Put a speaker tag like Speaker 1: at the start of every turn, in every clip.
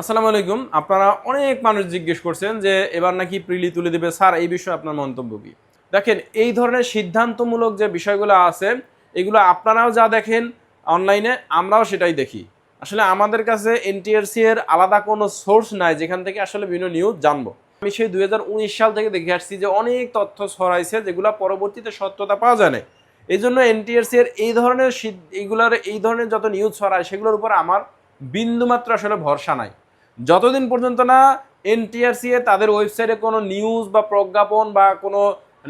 Speaker 1: আসসালামু আলাইকুম। আপনারা অনেক মানুষ জিজ্ঞেস করছেন যে এবার নাকি প্রিলি তুলে দেবে। স্যার, এই বিষয়ে আপনার মন্তব্য কি? দেখেন, এই ধরনের সিদ্ধান্তমূলক যে বিষয়গুলো আছে, এগুলো আপনারাও যা দেখেন অনলাইনে, আমরাও সেটাই দেখি। আসলে আমাদের কাছে এনটিআরসি এর আলাদা কোনো সোর্স নাই, যেখান থেকে আসলে বিভিন্ন নিউজ জানব। আমি সেই দু হাজার উনিশ সাল থেকে দেখে আসছি যে অনেক তথ্য ছড়াইছে যেগুলো পরবর্তীতে সত্যতা পাওয়া যায় না এই জন্য এনটিআরসি এর এই ধরনের এইগুলার এই ধরনের যত নিউজ ছড়ায়, সেগুলোর উপর আমার বিন্দুমাত্র আসলে ভরসা নাই। যতদিন পর্যন্ত না এনটিআরসি এ তাদের ওয়েবসাইটে কোনো নিউজ বা প্রজ্ঞাপন বা কোনো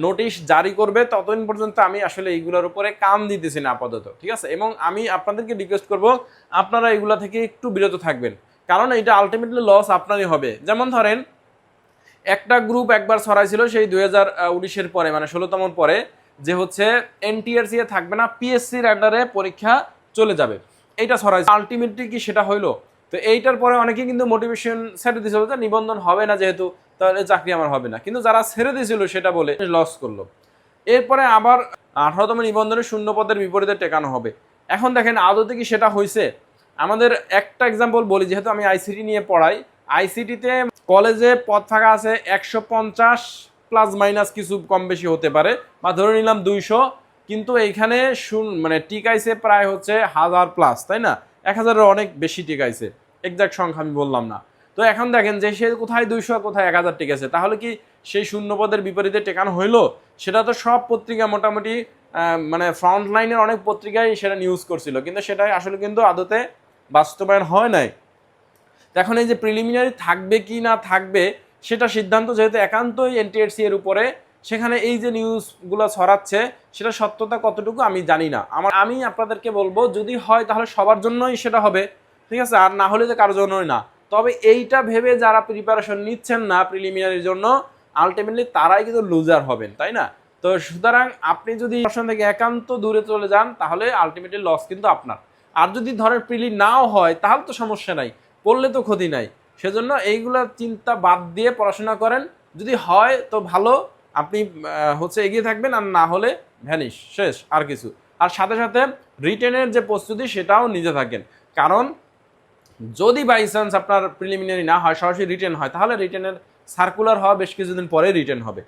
Speaker 1: নোটিশ জারি করবে, ততদিন পর্যন্ত আমি আসলে এইগুলোর উপরে কান দিতেছি না আপাতত, ঠিক আছে? এবং আমি আপনাদেরকে রিকোয়েস্ট করব, আপনারা এগুলা থেকে একটু বিরত থাকবেন। কারণ এটা আলটিমেটলি লস আপনারই হবে। যেমন ধরেন, একটা গ্রুপ একবার ছড়াইছিল সেই দুই হাজার উনিশের পরে মানে ষোলোতম পরে, যে হচ্ছে এনটিআরসি থাকবে না পিএসসির আন্ডারে পরীক্ষা চলে যাবে। এইটা ছড়াইছে। আলটিমেটলি কি সেটা হইল? তো এইটার পরে অনেকে কিন্তু মোটিভেশন ছেড়ে দিয়েছিল যে নিবন্ধন হবে না যেহেতু, তাহলে চাকরি আমার হবে না। কিন্তু যারা ছেড়ে দিয়েছিল সেটা বলে লস করল। এরপরে আবার আঠারোতম নিবন্ধনে শূন্য পদের বিপরীতে টেকানো হবে। এখন দেখেন আদতে কি সেটা হয়েছে আমাদের একটা এক্সাম্পল বলি, যেহেতু আমি আইসিটি নিয়ে পড়াই আইসিটিতে কলেজে পদ ফাঁকা আছে একশো পঞ্চাশ প্লাস মাইনাস কিছু কম বেশি হতে পারে, বা ধরে নিলাম দুইশো, কিন্তু এইখানে শুন মানে টিকাইছে প্রায় হচ্ছে হাজার প্লাস তাই না? এক হাজারের অনেক বেশি টিকাইছে এক্সাক্ট সংখ্যা আমি বললাম না। তো এখন দেখেন যে সে কোথায় দুইশো, কোথায় এক হাজার টিকেছে তাহলে কি সেই শূন্য পদের বিপরীতে টেকানো হইল? সেটা তো সব পত্রিকা মোটামুটি মানে ফ্রন্ট লাইনের অনেক পত্রিকায় সেটা নিউজ করছিল। কিন্তু সেটা আসলে কিন্তু আদতে বাস্তবায়ন হয় নাই। এখন এই যে প্রিলিমিনারি থাকবে কি না থাকবে, সেটা সিদ্ধান্ত যেহেতু একান্তই এনটিএসসি এর উপরে সেখানে এই যে নিউজগুলো ছড়াচ্ছে, সেটা সত্যতা কতটুকু আমি জানি না। আমার, আমি আপনাদেরকে বলব, যদি হয় তাহলে সবার জন্যই সেটা হবে, ঠিক আছে? আর না হলে তো কারোর জন্যই না। তবে এইটা ভেবে যারা প্রিপারেশন নিচ্ছেন না প্রিলিমিনারির জন্য আলটিমেটলি তারাই কিন্তু লুজার হবেন, তাই না? তো সুতরাং আপনি যদি পড়াশোনা থেকে একান্ত দূরে চলে যান, তাহলে আলটিমেটলি লস কিন্তু আপনার। আর যদি ধরেন প্রিলি নাও হয়, তাহলে তো সমস্যা নাই। পড়লে তো ক্ষতি নাই। সেজন্য এইগুলা চিন্তা বাদ দিয়ে পড়াশোনা করেন। যদি হয় তো ভালো আপনি হচ্ছে এগিয়ে থাকবেন আর না হলে ভ্যানিশ, শেষ, আর কিছু। আর সাথে সাথে রিটেনের যে প্রস্তুতি, সেটাও নিজে থাকেন। কারণ যদি বাই চান্স আপনার প্রিলিমিনারি না হয়, সরাসরি রিটেন হয়, তাহলে রিটেনের সার্কুলার হওয়া বেশ কিছুদিন পরে রিটেন হবে।